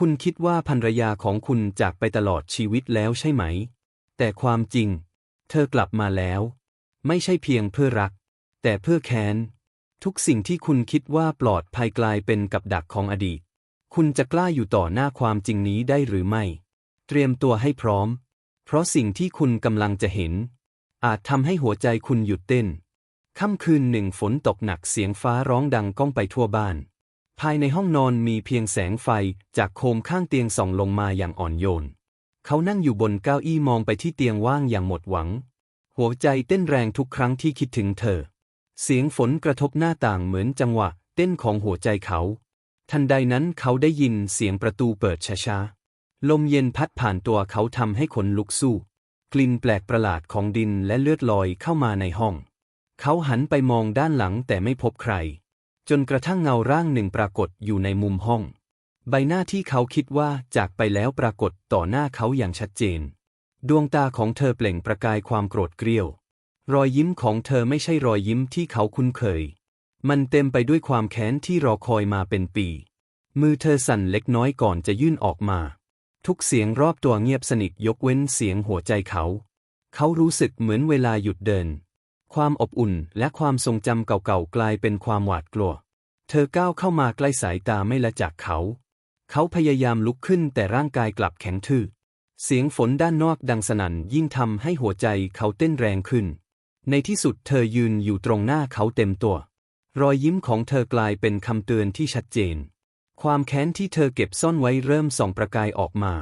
คุณคิดว่าภรรยาของคุณจากไปตลอดชีวิตแล้วใช่ไหม แต่ความจริง เธอกลับมาแล้ว ไม่ใช่เพียงเพื่อรัก แต่เพื่อแค้น ทุกสิ่งที่คุณคิดว่าปลอดภัยกลายเป็นกับดักของอดีต คุณจะกล้าอยู่ต่อหน้าความจริงนี้ได้หรือไม่ เตรียมตัวให้พร้อม เพราะสิ่งที่คุณกำลังจะเห็น อาจทำให้หัวใจคุณหยุดเต้น ค่ำคืนหนึ่งฝนตกหนักเสียงฟ้าร้องดังก้องไปทั่วบ้าน ภายในห้องนอนมีเพียงแสงไฟจากโคมข้างเตียงส่องลงมาอย่างอ่อนโยน เขานั่งอยู่บนเก้าอี้มองไปที่เตียงว่างอย่างหมดหวัง หัวใจเต้นแรงทุกครั้งที่คิดถึงเธอ เสียงฝนกระทบหน้าต่างเหมือนจังหวะ เต้นของหัวใจเขา ทันใดนั้นเขาได้ยินเสียงประตูเปิดช้าๆ ลมเย็นพัดผ่านตัวเขาทำให้ขนลุกสู้ กลิ่นแปลกประหลาดของดินและเลือดลอยเข้ามาในห้อง เขาหันไปมองด้านหลังแต่ไม่พบใคร จนกระทั่งเงาร่างหนึ่งปรากฏอยู่ในมุมห้อง ใบหน้าที่เขาคิดว่าจากไปแล้วปรากฏต่อหน้าเขาอย่างชัดเจน ดวงตาของเธอเปล่งประกายความโกรธเกรี้ยว รอยยิ้มของเธอไม่ใช่รอยยิ้มที่เขาคุ้นเคย มันเต็มไปด้วยความแค้นที่รอคอยมาเป็นปี มือเธอสั่นเล็กน้อยก่อนจะยื่นออกมา ทุกเสียงรอบตัวเงียบสนิทยกเว้นเสียงหัวใจเขา เขารู้สึกเหมือนเวลาหยุดเดิน ความอบอุ่นและความทรงจำเก่าๆกลายเป็นความหวาดกลัว เธอก้าวเข้ามาใกล้สายตาไม่ละจากเขา เขาพยายามลุกขึ้นแต่ร่างกายกลับแข็งทื่อ เสียงฝนด้านนอกดังสนั่นยิ่งทำให้หัวใจเขาเต้นแรงขึ้น ในที่สุดเธอยืนอยู่ตรงหน้าเขาเต็มตัว รอยยิ้มของเธอกลายเป็นคำเตือนที่ชัดเจน ความแค้นที่เธอเก็บซ่อนไว้เริ่มส่องประกายออกมา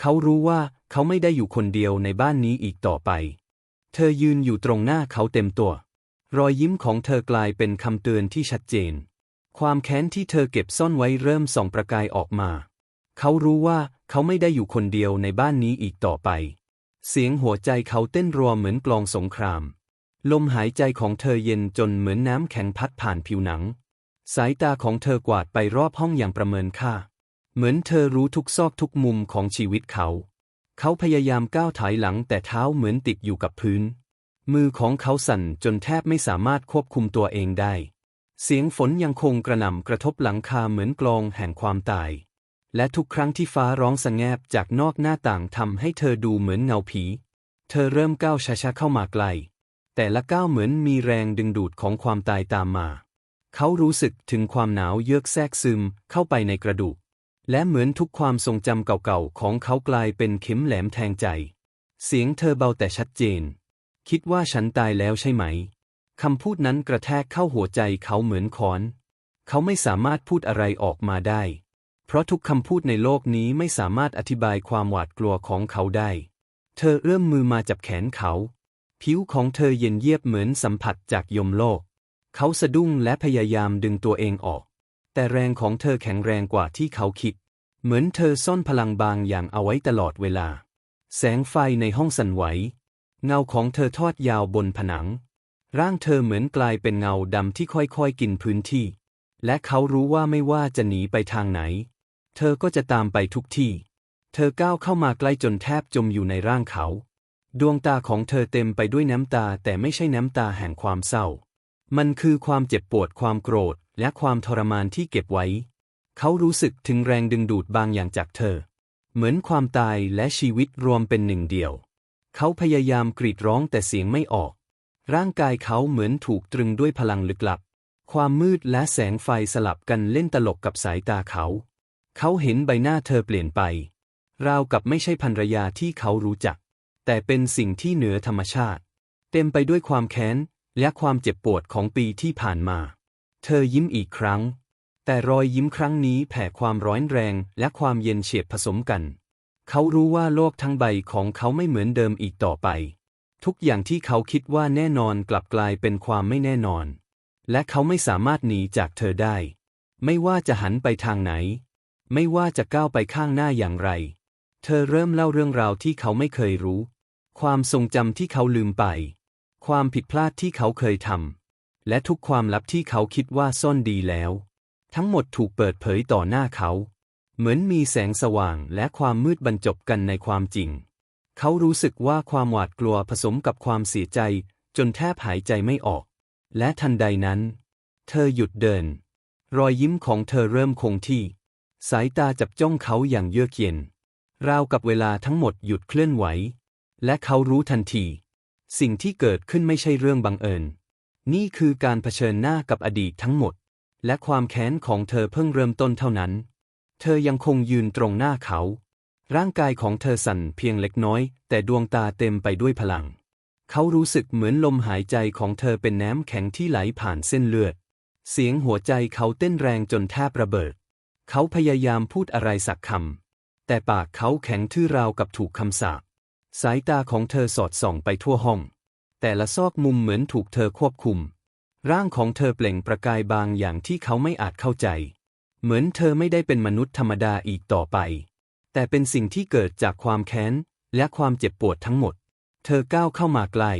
เขารู้ว่าเขาไม่ได้อยู่คนเดียวในบ้านนี้อีกต่อไป เธอยืนอยู่ตรงหน้าเขาเต็มตัว รอยยิ้มของเธอกลายเป็นคำเตือนที่ชัดเจน ความแค้นที่เธอเก็บซ่อนไว้เริ่มส่องประกายออกมา เขารู้ว่าเขาไม่ได้อยู่คนเดียวในบ้านนี้อีกต่อไป เสียงหัวใจเขาเต้นรัวเหมือนกลองสงคราม ลมหายใจของเธอเย็นจนเหมือนน้ำแข็งพัดผ่านผิวหนัง สายตาของเธอกวาดไปรอบห้องอย่างประเมินค่า เหมือนเธอรู้ทุกซอกทุกมุมของชีวิตเขา เขาพยายามก้าวถอยหลังแต่เท้าเหมือนติดอยู่กับพื้น มือของเขาสั่นจนแทบไม่สามารถควบคุมตัวเองได้ เสียงฝนยังคงกระหน่ำกระทบหลังคาเหมือนกลองแห่งความตาย และทุกครั้งที่ฟ้าร้องสงแงบจากนอกหน้าต่างทำให้เธอดูเหมือนเงาผี เธอเริ่มก้าวช้าๆเข้ามาใกล แต่ละก้าวเหมือนมีแรงดึงดูดของความตายตามมา เขารู้สึกถึงความหนาวเยือกแทรกซึมเข้าไปในกระดูก และเหมือนทุกความทรงจำเก่าๆของเขากลายเป็นเข็มแหลมแทงใจ เสียงเธอเบาแต่ชัดเจน คิดว่าฉันตายแล้วใช่ไหม คำพูดนั้นกระแทกเข้าหัวใจเขาเหมือนค้อน เขาไม่สามารถพูดอะไรออกมาได้ เพราะทุกคำพูดในโลกนี้ไม่สามารถอธิบายความหวาดกลัวของเขาได้ เธอเอื้อมมือมาจับแขนเขา ผิวของเธอเย็นเยียบเหมือนสัมผัสจากยมโลก เขาสะดุ้งและพยายามดึงตัวเองออก แต่แรงของเธอแข็งแรงกว่าที่เขาคิด เหมือนเธอซ่อนพลังบางอย่างเอาไว้ตลอดเวลา แสงไฟในห้องสั่นไหว เงาของเธอทอดยาวบนผนัง ร่างเธอเหมือนกลายเป็นเงาดำที่ค่อยๆกินพื้นที่ และเขารู้ว่าไม่ว่าจะหนีไปทางไหน เธอก็จะตามไปทุกที่ เธอก้าวเข้ามาใกล้จนแทบจมอยู่ในร่างเขา ดวงตาของเธอเต็มไปด้วยน้ำตาแต่ไม่ใช่น้ำตาแห่งความเศร้า มันคือความเจ็บปวดความโกรธ และความทรมานที่เก็บไว้ เขารู้สึกถึงแรงดึงดูดบางอย่างจากเธอ เหมือนความตายและชีวิตรวมเป็นหนึ่งเดียว เขาพยายามกรีดร้องแต่เสียงไม่ออก ร่างกายเขาเหมือนถูกตรึงด้วยพลังลึกลับ ความมืดและแสงไฟสลับกันเล่นตลกกับสายตาเขา เขาเห็นใบหน้าเธอเปลี่ยนไป ราวกับไม่ใช่ภรรยาที่เขารู้จัก แต่เป็นสิ่งที่เหนือธรรมชาติ เต็มไปด้วยความแค้น และความเจ็บปวดของปีที่ผ่านมา เธอยิ้มอีกครั้ง แต่รอยยิ้มครั้งนี้แผ่ความร้อนแรงและความเย็นเฉียบผสมกัน เขารู้ว่าโลกทั้งใบของเขาไม่เหมือนเดิมอีกต่อไป ทุกอย่างที่เขาคิดว่าแน่นอนกลับกลายเป็นความไม่แน่นอน และเขาไม่สามารถหนีจากเธอได้ ไม่ว่าจะหันไปทางไหน ไม่ว่าจะก้าวไปข้างหน้าอย่างไร เธอเริ่มเล่าเรื่องราวที่เขาไม่เคยรู้ ความทรงจำที่เขาลืมไป ความผิดพลาดที่เขาเคยทำและทุกความลับที่เขาคิดว่าซ่อนดีแล้ว ทั้งหมดถูกเปิดเผยต่อหน้าเขา เหมือนมีแสงสว่างและความมืดบรรจบกันในความจริง เขารู้สึกว่าความหวาดกลัวผสมกับความเสียใจ จนแทบหายใจไม่ออก และทันใดนั้น เธอหยุดเดิน รอยยิ้มของเธอเริ่มคงที่ สายตาจับจ้องเขาอย่างเยือกเย็น ราวกับเวลาทั้งหมดหยุดเคลื่อนไหว และเขารู้ทันที สิ่งที่เกิดขึ้นไม่ใช่เรื่องบังเอิญ นี่คือการเผชิญหน้ากับอดีตทั้งหมด และความแค้นของเธอเพิ่งเริ่มต้นเท่านั้น เธอยังคงยืนตรงหน้าเขา ร่างกายของเธอสั่นเพียงเล็กน้อย แต่ดวงตาเต็มไปด้วยพลัง เขารู้สึกเหมือนลมหายใจของเธอเป็นน้ำแข็งที่ไหลผ่านเส้นเลือด เสียงหัวใจเขาเต้นแรงจนแทบระเบิด เขาพยายามพูดอะไรสักคำ แต่ปากเขาแข็งทื่อราวกับถูกคำสาป สายตาของเธอสอดส่องไปทั่วห้อง แต่ละซอกมุมเหมือนถูกเธอควบคุม ร่างของเธอเปล่งประกายบางอย่างที่เขาไม่อาจเข้าใจ เหมือนเธอไม่ได้เป็นมนุษย์ธรรมดาอีกต่อไป แต่เป็นสิ่งที่เกิดจากความแค้น และความเจ็บปวดทั้งหมด เธอก้าวเข้ามาใกล้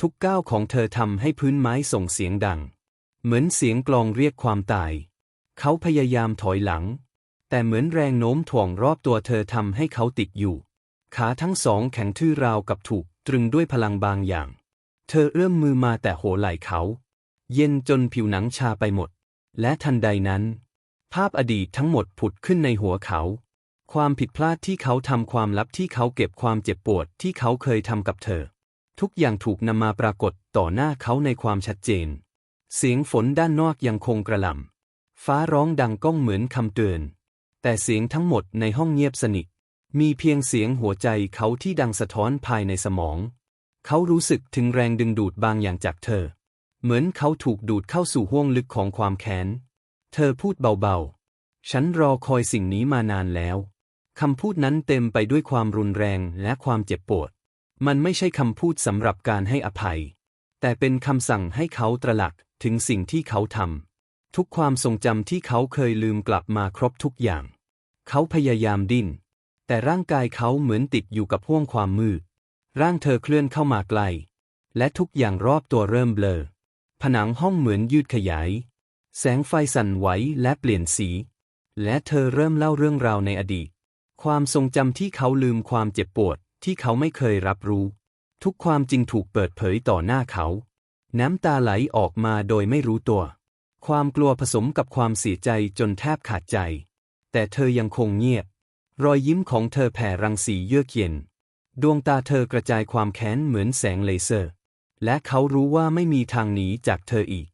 ทุกก้าวของเธอทำให้พื้นไม้ส่งเสียงดัง เหมือนเสียงกลองเรียกความตาย เขาพยายามถอยหลัง แต่เหมือนแรงโน้มถ่วงรอบตัวเธอทำให้เขาติดอยู่ ขาทั้งสองแข็งทื่อราวกับถูกตรึงด้วยพลังบางอย่าง เธอเอื้อมมือมาแต่โหไหล่เขา เย็นจนผิวหนังชาไปหมด และทันใดนั้น ภาพอดีตทั้งหมดผุดขึ้นในหัวเขา ความผิดพลาดที่เขาทำความลับที่เขาเก็บความเจ็บปวดที่เขาเคยทำกับเธอ ทุกอย่างถูกนำมาปรากฏต่อหน้าเขาในความชัดเจน เสียงฝนด้านนอกยังคงกระหล่ำฟ้าร้องดังก้องเหมือนคำเตือน แต่เสียงทั้งหมดในห้องเงียบสนิทมีเพียงเสียงหัวใจเขาที่ดังสะท้อนภายในสมอง เขารู้สึกถึงแรงดึงดูดบางอย่างจากเธอ เหมือนเขาถูกดูดเข้าสู่ห้วงลึกของความแค้น เธอพูดเบาๆ ฉันรอคอยสิ่งนี้มานานแล้ว คำพูดนั้นเต็มไปด้วยความรุนแรงและความเจ็บปวด มันไม่ใช่คำพูดสำหรับการให้อภัย แต่เป็นคำสั่งให้เขาตระหนักถึงสิ่งที่เขาทำทุกความทรงจำที่เขาเคยลืมกลับมาครบทุกอย่าง เขาพยายามดิ้น แต่ร่างกายเขาเหมือนติดอยู่กับห้วงความมืด ร่างเธอเคลื่อนเข้ามาไกลและทุกอย่างรอบตัวเริ่มเบลอ ผนังห้องเหมือนยืดขยาย แสงไฟสั่นไหวและเปลี่ยนสี และเธอเริ่มเล่าเรื่องราวในอดีต ความทรงจำที่เขาลืมความเจ็บปวดที่เขาไม่เคยรับรู้ ทุกความจริงถูกเปิดเผยต่อหน้าเขา น้ำตาไหลออกมาโดยไม่รู้ตัว ความกลัวผสมกับความเสียใจจนแทบขาดใจ แต่เธอยังคงเงียบ รอยยิ้มของเธอแผ่รังสีเยือกเย็น ดวงตาเธอกระจายความแค้นเหมือนแสงเลเซอร์ และเขารู้ว่าไม่มีทางหนีจากเธออีก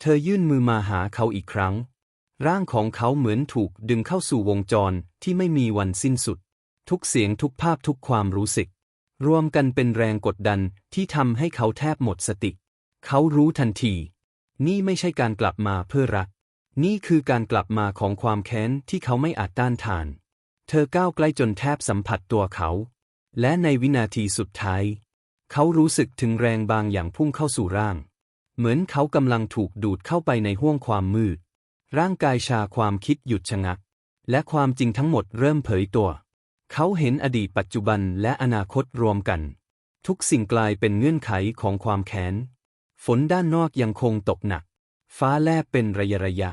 เธอยื่นมือมาหาเขาอีกครั้ง ร่างของเขาเหมือนถูกดึงเข้าสู่วงจรที่ไม่มีวันสิ้นสุด ทุกเสียงทุกภาพทุกความรู้สึก รวมกันเป็นแรงกดดันที่ทำให้เขาแทบหมดสติ เขารู้ทันที นี่ไม่ใช่การกลับมาเพื่อรัก นี่คือการกลับมาของความแค้นที่เขาไม่อาจต้านทาน เธอก้าวใกล้จนแทบสัมผัสตัวเขา และในวินาทีสุดท้าย เขารู้สึกถึงแรงบางอย่างพุ่งเข้าสู่ร่าง เหมือนเขากำลังถูกดูดเข้าไปในห้วงความมืด ร่างกายชาความคิดหยุดชะงัก และความจริงทั้งหมดเริ่มเผยตัว เขาเห็นอดีตปัจจุบันและอนาคตรวมกัน ทุกสิ่งกลายเป็นเงื่อนไขของความแค้น ฝนด้านนอกยังคงตกหนัก ฟ้าแลบเป็นระยะระยะ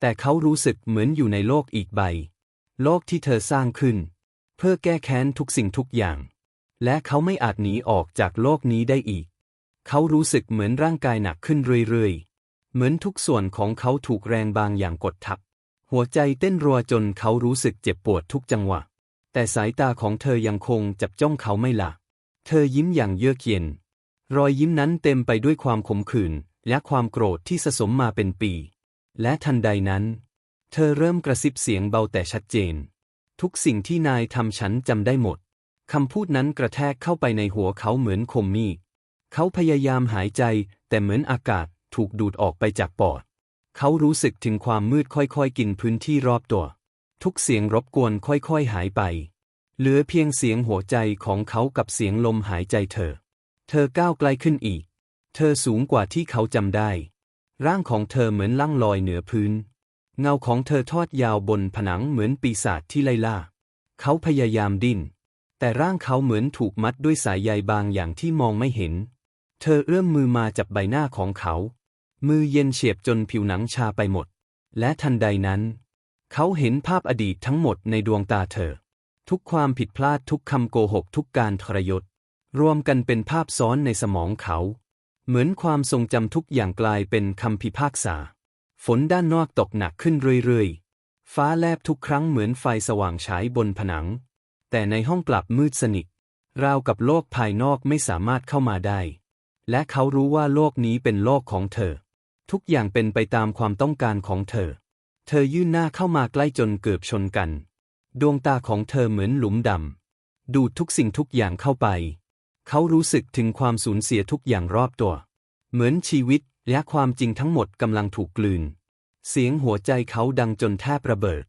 แต่เขารู้สึกเหมือนอยู่ในโลกอีกใบ โลกที่เธอสร้างขึ้น เพื่อแก้แค้นทุกสิ่งทุกอย่าง และเขาไม่อาจหนีออกจากโลกนี้ได้อีก เขารู้สึกเหมือนร่างกายหนักขึ้นเรื่อยๆ เหมือนทุกส่วนของเขาถูกแรงบางอย่างกดทับ หัวใจเต้นรัวจนเขารู้สึกเจ็บปวดทุกจังหวะ แต่สายตาของเธอยังคงจับจ้องเขาไม่ละเธอยิ้มอย่างเยือกเย็น รอยยิ้มนั้นเต็มไปด้วยความขมขื่นและความโกรธที่สะสมมาเป็นปี และทันใดนั้น เธอเริ่มกระซิบเสียงเบาแต่ชัดเจน ทุกสิ่งที่นายทำฉันจำได้หมดคำพูดนั้นกระแทกเข้าไปในหัวเขาเหมือนคมมีดเขาพยายามหายใจแต่เหมือนอากาศ ถูกดูดออกไปจากปอด เขารู้สึกถึงความมืดค่อยๆ กินพื้นที่รอบตัว ทุกเสียงรบกวนค่อยๆ หายไป เหลือเพียงเสียงหัวใจของเขากับเสียงลมหายใจเธอ เธอก้าวไกลขึ้นอีก เธอสูงกว่าที่เขาจำได้ ร่างของเธอเหมือนล่างลอยเหนือพื้น เงาของเธอทอดยาวบนผนังเหมือนปีศาจที่ไล่ล่า เขาพยายามดิ้นแต่ร่างเขาเหมือนถูกมัดด้วยสายใยบางอย่างที่มองไม่เห็น เธอเอื้อมมือมาจับใบหน้าของเขา มือเย็นเฉียบจนผิวหนังชาไปหมด และทันใดนั้น เขาเห็นภาพอดีตทั้งหมดในดวงตาเธอ ทุกความผิดพลาดทุกคำโกหกทุกการทรยศ รวมกันเป็นภาพซ้อนในสมองเขา เหมือนความทรงจำทุกอย่างกลายเป็นคำพิพากษา ฝนด้านนอกตกหนักขึ้นเรื่อยๆ ฟ้าแลบทุกครั้งเหมือนไฟสว่างฉายบนผนัง แต่ในห้องกลับมืดสนิทราวกับโลกภายนอกไม่สามารถเข้ามาได้ และเขารู้ว่าโลกนี้เป็นโลกของเธอ ทุกอย่างเป็นไปตามความต้องการของเธอ เธอยื่นหน้าเข้ามาใกล้จนเกือบชนกัน ดวงตาของเธอเหมือนหลุมดำ ดูดทุกสิ่งทุกอย่างเข้าไป เขารู้สึกถึงความสูญเสียทุกอย่างรอบตัว เหมือนชีวิตและความจริงทั้งหมดกำลังถูกกลืน เสียงหัวใจเขาดังจนแทบระเบิด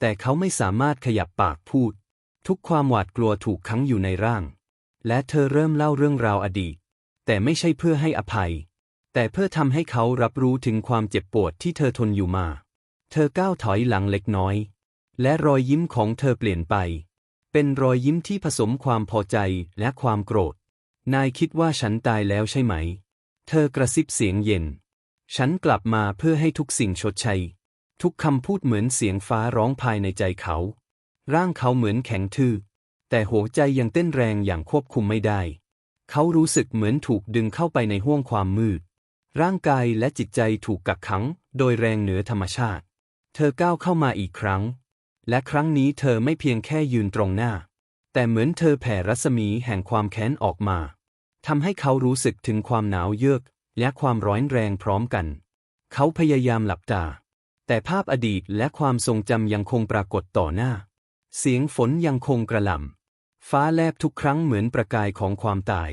แต่เขาไม่สามารถขยับปากพูด ทุกความหวาดกลัวถูกขังอยู่ในร่าง และเธอเริ่มเล่าเรื่องราวอดีต แต่ไม่ใช่เพื่อให้อภัย แต่เพื่อทำให้เขารับรู้ถึงความเจ็บปวดที่เธอทนอยู่มา เธอก้าวถอยหลังเล็กน้อย และรอยยิ้มของเธอเปลี่ยนไป เป็นรอยยิ้มที่ผสมความพอใจและความโกรธ นายคิดว่าฉันตายแล้วใช่ไหม เธอกระซิบเสียงเย็น ฉันกลับมาเพื่อให้ทุกสิ่งชดใช้ทุกคำพูดเหมือนเสียงฟ้าร้องภายในใจเขา ร่างเขาเหมือนแข็งทื่อ แต่หัวใจยังเต้นแรงอย่างควบคุมไม่ได้ เขารู้สึกเหมือนถูกดึงเข้าไปในห้วงความมืด ร่างกายและจิตใจถูกกักขัง โดยแรงเหนือธรรมชาติ เธอก้าวเข้ามาอีกครั้ง และครั้งนี้เธอไม่เพียงแค่ยืนตรงหน้า แต่เหมือนเธอแผ่รัศมีแห่งความแค้นออกมาทำให้เขารู้สึกถึงความหนาวเยือก และความร้อนแรงพร้อมกัน เขาพยายามหลับตา แต่ภาพอดีตและความทรงจำยังคงปรากฏต่อหน้า เสียงฝนยังคงกระหล่ำฟ้าแลบทุกครั้งเหมือนประกายของความตาย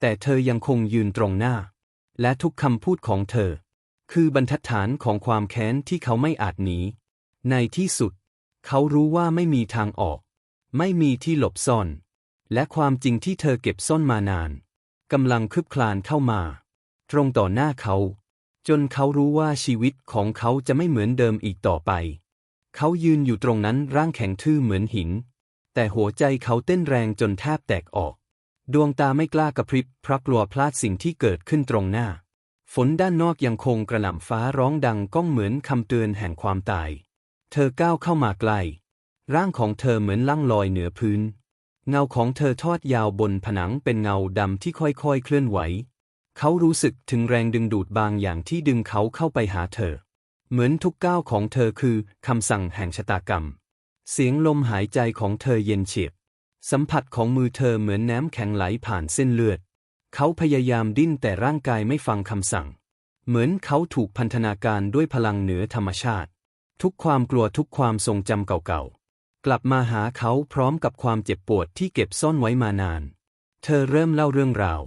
แต่เธอยังคงยืนตรงหน้า และทุกคำพูดของเธอ คือบรรทัดฐานของความแค้นที่เขาไม่อาจหนี ในที่สุด เขารู้ว่าไม่มีทางออก ไม่มีที่หลบซ่อน และความจริงที่เธอเก็บซ่อนมานานกำลังคืบคลานเข้ามา ตรงต่อหน้าเขา จนเขารู้ว่าชีวิตของเขาจะไม่เหมือนเดิมอีกต่อไป เขายืนอยู่ตรงนั้นร่างแข็งทื่อเหมือนหิน แต่หัวใจเขาเต้นแรงจนแทบแตกออก ดวงตาไม่กล้ากระพริบเพราะกลัวพลาดสิ่งที่เกิดขึ้นตรงหน้า ฝนด้านนอกยังคงกระหน่ำฟ้าร้องดังก้องเหมือนคำเตือนแห่งความตาย เธอก้าวเข้ามาใกล้ ร่างของเธอเหมือนล่างลอยเหนือพื้น เงาของเธอทอดยาวบนผนังเป็นเงาดำที่ค่อยๆเคลื่อนไหว เขารู้สึกถึงแรงดึงดูดบางอย่างที่ดึงเขาเข้าไปหาเธอ เหมือนทุกก้าวของเธอคือคำสั่งแห่งชะตากรรม เสียงลมหายใจของเธอเย็นเฉียบ สัมผัสของมือเธอเหมือนน้ำแข็งไหลผ่านเส้นเลือด เขาพยายามดิ้นแต่ร่างกายไม่ฟังคำสั่ง เหมือนเขาถูกพันธนาการด้วยพลังเหนือธรรมชาติ ทุกความกลัวทุกความทรงจำเก่าๆ กลับมาหาเขาพร้อมกับความเจ็บปวดที่เก็บซ่อนไว้มานาน เธอเริ่มเล่าเรื่องราว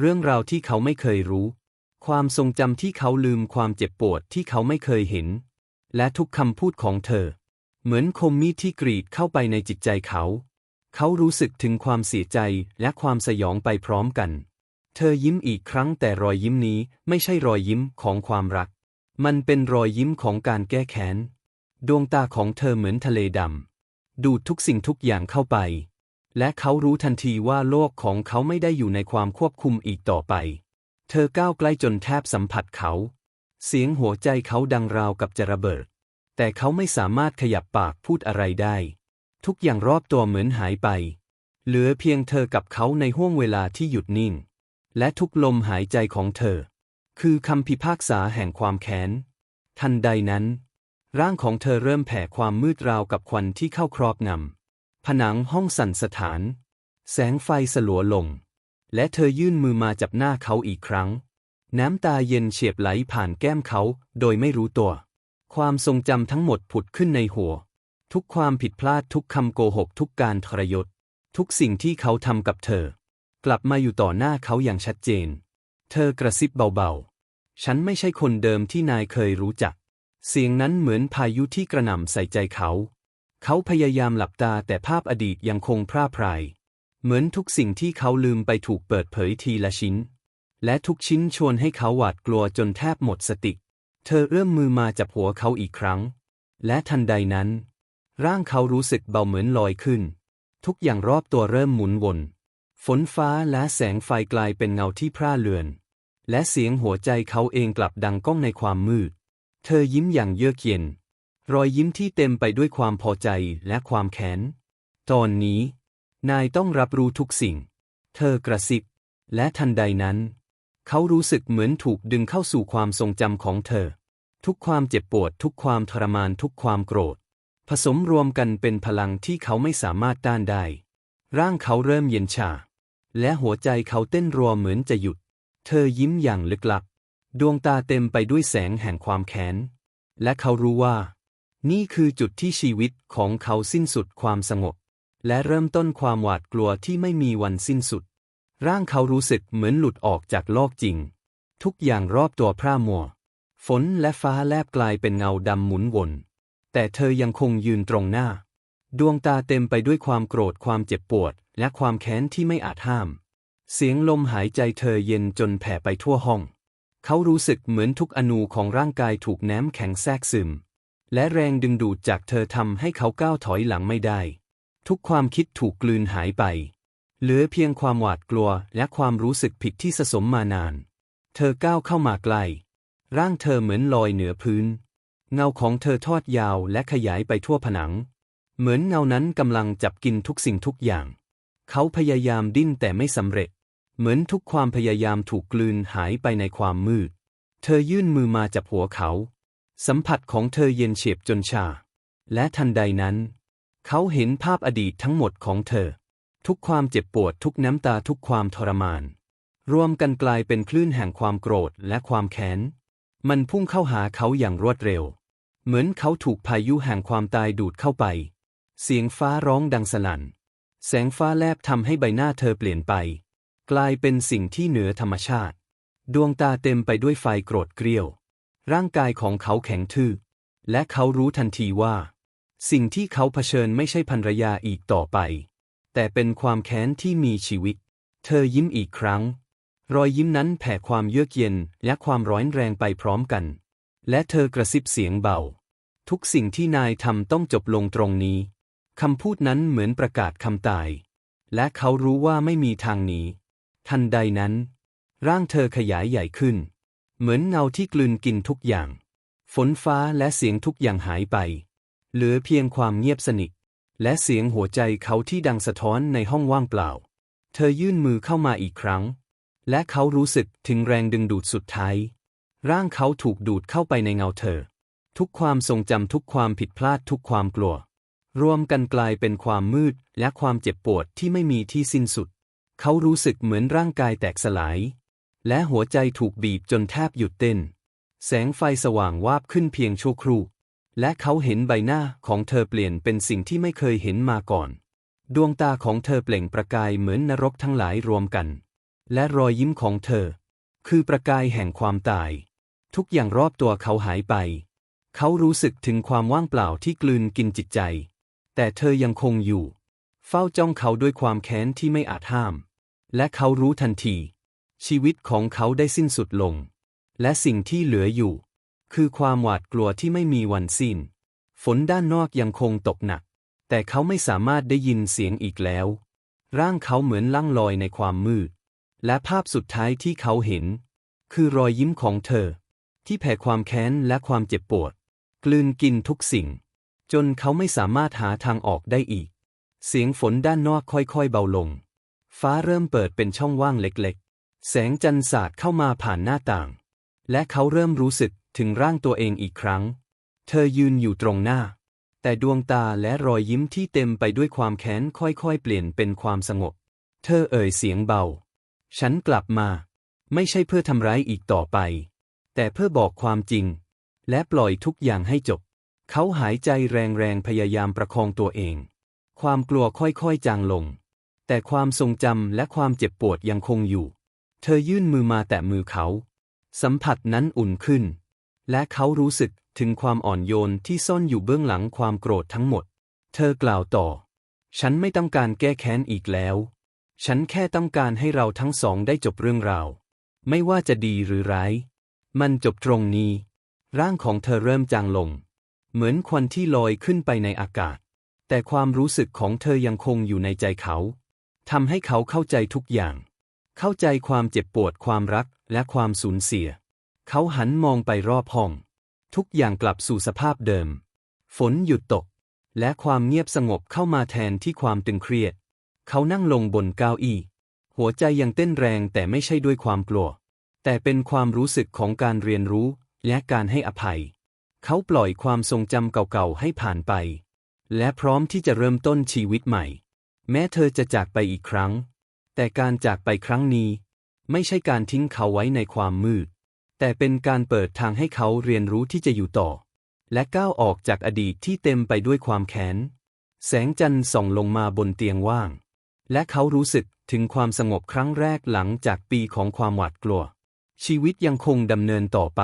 เรื่องราวที่เขาไม่เคยรู้ ความทรงจำที่เขาลืมความเจ็บปวดที่เขาไม่เคยเห็น และทุกคำพูดของเธอ เหมือนคมมีดที่กรีดเข้าไปในจิตใจเขา เขารู้สึกถึงความเสียใจและความสยองไปพร้อมกัน เธอยิ้มอีกครั้งแต่รอยยิ้มนี้ไม่ใช่รอยยิ้มของความรัก มันเป็นรอยยิ้มของการแก้แค้น ดวงตาของเธอเหมือนทะเลดำ ดูดทุกสิ่งทุกอย่างเข้าไป และเขารู้ทันทีว่าโลกของเขาไม่ได้อยู่ในความควบคุมอีกต่อไป เธอก้าวใกล้จนแทบสัมผัสเขา เสียงหัวใจเขาดังราวกับจะระเบิด แต่เขาไม่สามารถขยับปากพูดอะไรได้ ทุกอย่างรอบตัวเหมือนหายไป เหลือเพียงเธอกับเขาในห้วงเวลาที่หยุดนิ่ง และทุกลมหายใจของเธอ คือคำพิพากษาแห่งความแค้น ทันใดนั้น ร่างของเธอเริ่มแผ่ความมืดราวกับควันที่เข้าครอบงำ ผนังห้องสั่นสถาน แสงไฟสลัวลง และเธอยื่นมือมาจับหน้าเขาอีกครั้ง น้ำตาเย็นเฉียบไหลผ่านแก้มเขาโดยไม่รู้ตัว ความทรงจำทั้งหมดผุดขึ้นในหัว ทุกความผิดพลาดทุกคำโกหกทุกการทรยศ ทุกสิ่งที่เขาทำกับเธอ กลับมาอยู่ต่อหน้าเขาอย่างชัดเจน เธอกระซิบเบาๆ ฉันไม่ใช่คนเดิมที่นายเคยรู้จัก เสียงนั้นเหมือนพายุที่กระหน่ำใส่ใจเขา เขาพยายามหลับตาแต่ภาพอดีตยังคงพร่าพรายเหมือนทุกสิ่งที่เขาลืมไปถูกเปิดเผยทีละชิ้น และทุกชิ้นชวนให้เขาหวาดกลัวจนแทบหมดสติ เธอเอื้อมมือมาจับหัวเขาอีกครั้ง และทันใดนั้น ร่างเขารู้สึกเบาเหมือนลอยขึ้น ทุกอย่างรอบตัวเริ่มหมุนวน ฝนฟ้าและแสงไฟกลายเป็นเงาที่พร่าเลือน และเสียงหัวใจเขาเองกลับดังก้องในความมืด เธอยิ้มอย่างเยือกเย็น รอยยิ้มที่เต็มไปด้วยความพอใจและความแค้น ตอนนี้ นายต้องรับรู้ทุกสิ่ง เธอกระซิบ และทันใดนั้น เขารู้สึกเหมือนถูกดึงเข้าสู่ความทรงจำของเธอ ทุกความเจ็บปวด ทุกความทรมาน ทุกความโกรธ ผสมรวมกันเป็นพลังที่เขาไม่สามารถต้านได้ ร่างเขาเริ่มเย็นชา และหัวใจเขาเต้นรัวเหมือนจะหยุด เธอยิ้มอย่างลึกลับ ดวงตาเต็มไปด้วยแสงแห่งความแค้น และเขารู้ว่า นี่คือจุดที่ชีวิตของเขาสิ้นสุดความสงบ และเริ่มต้นความหวาดกลัวที่ไม่มีวันสิ้นสุด ร่างเขารู้สึกเหมือนหลุดออกจากโลกจริง ทุกอย่างรอบตัวพร่ามัว ฝนและฟ้าแลบกลายเป็นเงาดำหมุนวน แต่เธอยังคงยืนตรงหน้า ดวงตาเต็มไปด้วยความโกรธความเจ็บปวด และความแค้นที่ไม่อาจห้าม เสียงลมหายใจเธอเย็นจนแผ่ไปทั่วห้อง เขารู้สึกเหมือนทุกอนูของร่างกายถูกแน้มแข็งแทรกซึม และแรงดึงดูดจากเธอทำให้เขาก้าวถอยหลังไม่ได้ ทุกความคิดถูกกลืนหายไป เหลือเพียงความหวาดกลัวและความรู้สึกผิดที่สะสมมานาน เธอก้าวเข้ามาใกล้ร่างเธอเหมือนลอยเหนือพื้น เงาของเธอทอดยาวและขยายไปทั่วผนัง เหมือนเงานั้นกำลังจับกินทุกสิ่งทุกอย่าง เขาพยายามดิ้นแต่ไม่สำเร็จ เหมือนทุกความพยายามถูกกลืนหายไปในความมืด เธอยื่นมือมาจับหัวเขา สัมผัสของเธอเย็นเฉียบจนชา และทันใดนั้น เขาเห็นภาพอดีตทั้งหมดของเธอ ทุกความเจ็บปวดทุกน้ำตาทุกความทรมาน รวมกันกลายเป็นคลื่นแห่งความโกรธและความแค้น มันพุ่งเข้าหาเขาอย่างรวดเร็ว เหมือนเขาถูกพายุแห่งความตายดูดเข้าไป เสียงฟ้าร้องดังสนั่น แสงฟ้าแลบทำให้ใบหน้าเธอเปลี่ยนไป กลายเป็นสิ่งที่เหนือธรรมชาติ ดวงตาเต็มไปด้วยไฟโกรธเกรี้ยว ร่างกายของเขาแข็งทื่อ และเขารู้ทันทีว่า สิ่งที่เขาเผชิญไม่ใช่ภรรยาอีกต่อไป แต่เป็นความแค้นที่มีชีวิต เธอยิ้มอีกครั้ง รอยยิ้มนั้นแผ่ความเยือกเย็นและความร้อนแรงไปพร้อมกัน และเธอกระซิบเสียงเบา ทุกสิ่งที่นายทำต้องจบลงตรงนี้ คำพูดนั้นเหมือนประกาศคำตาย และเขารู้ว่าไม่มีทางหนี ทันใดนั้น ร่างเธอขยายใหญ่ขึ้น เหมือนเงาที่กลืนกินทุกอย่าง ฝนฟ้าและเสียงทุกอย่างหายไป เหลือเพียงความเงียบสนิท และเสียงหัวใจเขาที่ดังสะท้อนในห้องว่างเปล่า เธอยื่นมือเข้ามาอีกครั้ง และเขารู้สึกถึงแรงดึงดูดสุดท้าย ร่างเขาถูกดูดเข้าไปในเงาเธอ ทุกความทรงจำทุกความผิดพลาดทุกความกลัว รวมกันกลายเป็นความมืดและความเจ็บปวดที่ไม่มีที่สิ้นสุด เขารู้สึกเหมือนร่างกายแตกสลาย และหัวใจถูกบีบจนแทบหยุดเต้น แสงไฟสว่างวาบขึ้นเพียงชั่วครู่ และเขาเห็นใบหน้าของเธอเปลี่ยนเป็นสิ่งที่ไม่เคยเห็นมาก่อน ดวงตาของเธอเปล่งประกายเหมือนนรกทั้งหลายรวมกัน และรอยยิ้มของเธอ คือประกายแห่งความตาย ทุกอย่างรอบตัวเขาหายไป เขารู้สึกถึงความว่างเปล่าที่กลืนกินจิตใจ แต่เธอยังคงอยู่ เฝ้าจ้องเขาด้วยความแค้นที่ไม่อาจห้าม และเขารู้ทันที ชีวิตของเขาได้สิ้นสุดลง และสิ่งที่เหลืออยู่ คือความหวาดกลัวที่ไม่มีวันสิ้น ฝนด้านนอกยังคงตกหนัก แต่เขาไม่สามารถได้ยินเสียงอีกแล้ว ร่างเขาเหมือนล่องลอยในความมืด และภาพสุดท้ายที่เขาเห็น คือรอยยิ้มของเธอ ที่แผ่ความแค้นและความเจ็บปวด กลืนกินทุกสิ่ง จนเขาไม่สามารถหาทางออกได้อีก เสียงฝนด้านนอกค่อยๆเบาลง ฟ้าเริ่มเปิดเป็นช่องว่างเล็กๆ แสงจันทร์สาดเข้ามาผ่านหน้าต่าง และเขาเริ่มรู้สึกถึงร่างตัวเองอีกครั้ง เธอยืนอยู่ตรงหน้า แต่ดวงตาและรอยยิ้มที่เต็มไปด้วยความแค้นค่อยๆ เปลี่ยนเป็นความสงบ เธอเอ่ยเสียงเบา ฉันกลับมา ไม่ใช่เพื่อทำร้ายอีกต่อไป แต่เพื่อบอกความจริง และปล่อยทุกอย่างให้จบ เขาหายใจแรงๆพยายามประคองตัวเอง ความกลัวค่อยๆจางลง แต่ความทรงจำและความเจ็บปวดยังคงอยู่ เธอยื่นมือมาแตะมือเขา สัมผัสนั้นอุ่นขึ้น และเขารู้สึกถึงความอ่อนโยนที่ซ่อนอยู่เบื้องหลังความโกรธทั้งหมด เธอกล่าวต่อ ฉันไม่ต้องการแก้แค้นอีกแล้ว ฉันแค่ต้องการให้เราทั้งสองได้จบเรื่องราว ไม่ว่าจะดีหรือร้าย มันจบตรงนี้ ร่างของเธอเริ่มจางลง เหมือนควันที่ลอยขึ้นไปในอากาศ แต่ความรู้สึกของเธอยังคงอยู่ในใจเขาทำให้เขาเข้าใจทุกอย่าง เข้าใจความเจ็บปวดความรักและความสูญเสีย เขาหันมองไปรอบห้อง ทุกอย่างกลับสู่สภาพเดิม ฝนหยุดตก และความเงียบสงบเข้ามาแทนที่ความตึงเครียด เขานั่งลงบนเก้าอี้ หัวใจยังเต้นแรงแต่ไม่ใช่ด้วยความกลัว แต่เป็นความรู้สึกของการเรียนรู้และการให้อภัย เขาปล่อยความทรงจำเก่าๆให้ผ่านไป และพร้อมที่จะเริ่มต้นชีวิตใหม่ แม้เธอจะจากไปอีกครั้ง แต่การจากไปครั้งนี้ ไม่ใช่การทิ้งเขาไว้ในความมืด แต่เป็นการเปิดทางให้เขาเรียนรู้ที่จะอยู่ต่อ และก้าวออกจากอดีตที่เต็มไปด้วยความแค้น แสงจันทร์ส่องลงมาบนเตียงว่าง และเขารู้สึกถึงความสงบครั้งแรกหลังจากปีของความหวาดกลัว ชีวิตยังคงดำเนินต่อไป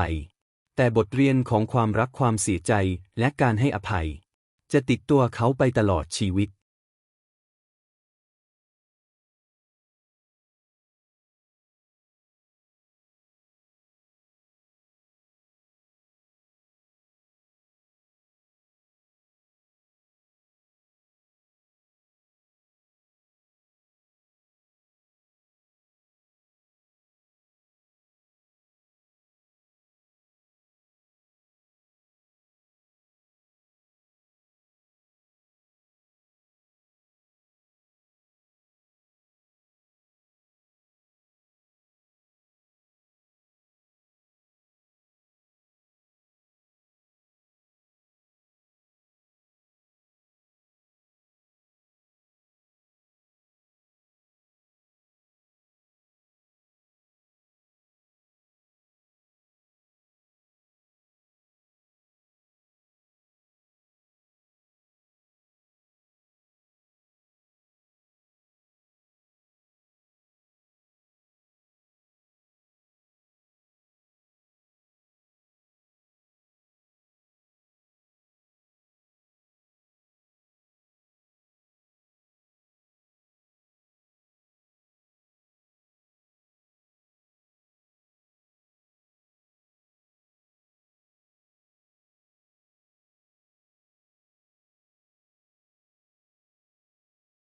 แต่บทเรียนของความรักความเสียใจและการให้อภัย จะติดตัวเขาไปตลอดชีวิต